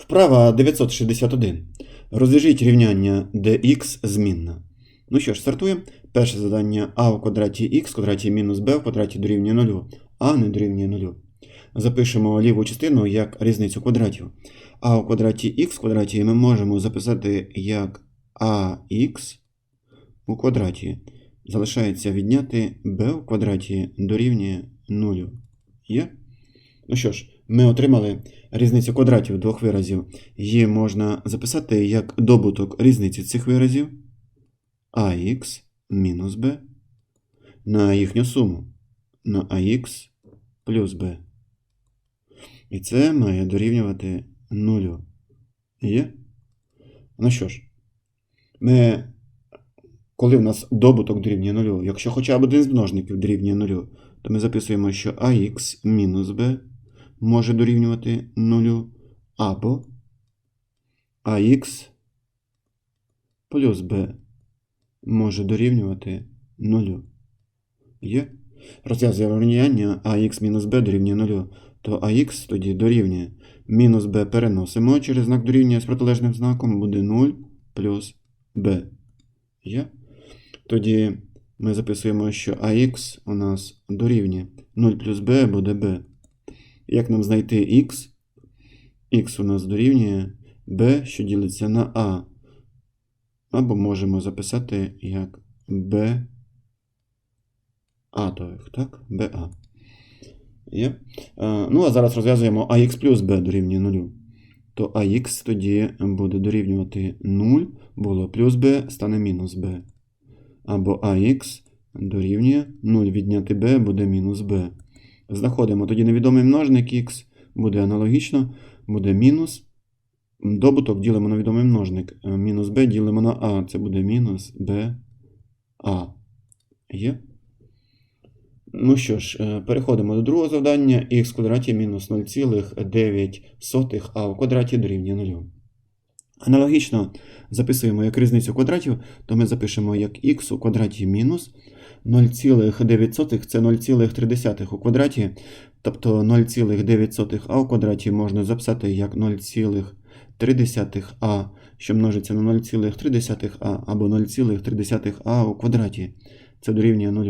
Вправа 961. Розв'яжіть рівняння dx змінна. Ну що ж, стартуємо. Перше завдання а в квадраті х в квадраті мінус b в квадраті дорівнює 0, а не дорівнює 0. Запишемо ліву частину як різницю квадратів. а в квадраті х в квадраті ми можемо записати як ax у квадраті. Залишається відняти b в квадраті дорівнює 0. Є? Ну що ж, ми отримали різницю квадратів двох виразів. Її можна записати як добуток різниці цих виразів ax мінус b на їхню суму на ax плюс b. І це має дорівнювати 0. Є? Ну що ж, ми, коли в нас добуток дорівнює 0, якщо хоча б один з множників дорівнює 0, то ми записуємо, що ax мінус b може дорівнювати 0 або ax плюс b може дорівнювати 0. Є? Розв'язуємо рівняння ax мінус b дорівнює 0, то ax тоді дорівнює мінус b переносимо через знак дорівнює з протилежним знаком буде 0 плюс b. Є? Тоді ми записуємо, що ax у нас дорівнює 0 плюс b буде b. Як нам знайти x? x у нас дорівнює b, що ділиться на a. Або можемо записати як b а, так? BA. Є. А, ну, а зараз розв'язуємо ax плюс b дорівнює 0. То ax тоді буде дорівнювати 0, було плюс b, стане мінус b. Або ax дорівнює 0 відняти b буде мінус b. Знаходимо тоді невідомий множник x, буде аналогічно, буде мінус. Добуток ділимо на відомий множник. Мінус b ділимо на a, це буде мінус b a. Є? Ну що ж, е, переходимо до другого завдання. х в квадраті мінус 0,9 а в квадраті дорівнює 0. Аналогічно записуємо як різницю квадратів, то ми запишемо як х у квадраті мінус 0,9 це 0,3 у квадраті. Тобто 0,9 а у квадраті можна записати як 0,3а, що множиться на 0,3а або 0,3а у квадраті. Це дорівнює 0.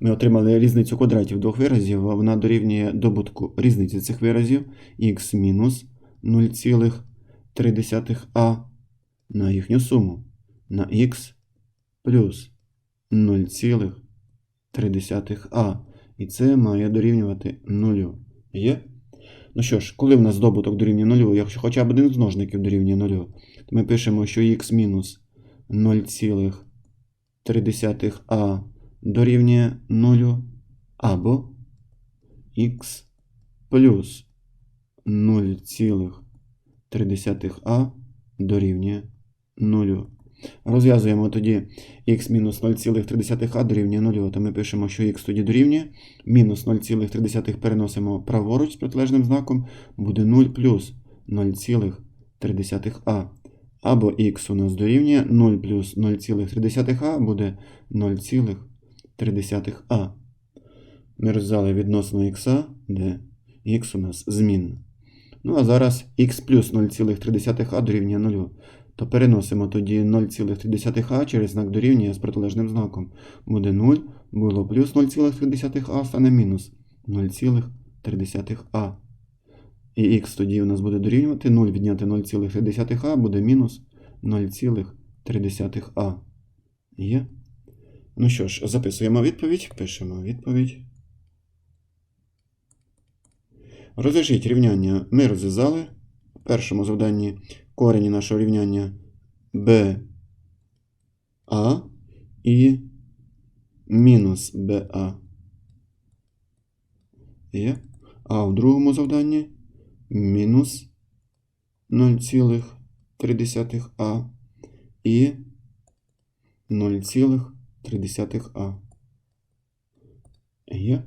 Ми отримали різницю квадратів двох виразів, а вона дорівнює добутку різниці цих виразів х мінус 0,3а на їхню суму на х плюс 0,3а. І це має дорівнювати 0. Є? Ну що ж, коли в нас добуток дорівнює 0, якщо хоча б один з множників дорівнює 0, то ми пишемо, що х мінус 0,3а дорівнює 0 або х плюс 0,3а дорівнює 0. Розв'язуємо тоді х мінус 0,3а дорівнює 0, то ми пишемо, що х тоді дорівнює. Мінус 0,3 переносимо праворуч з протилежним знаком, буде 0 плюс 0,3а. Або х у нас дорівнює 0 плюс 0,3а буде 0,3а. Ми розв'язали відносно х, де х у нас змінна. Ну, а зараз х плюс 0,3а дорівнює 0. То переносимо тоді 0,3а через знак дорівнює з протилежним знаком. Буде 0, було плюс 0,3а, стане мінус 0,3а. І х тоді у нас буде дорівнювати 0 відняти 0,3а буде мінус 0,3а. Є? Ну що ж, записуємо відповідь, пишемо відповідь. Розв'яжіть рівняння ми розв'язали. В першому завданні корені нашого рівняння b а і мінус БА. Є. А в другому завданні мінус 0,3а і 0,3а. Є.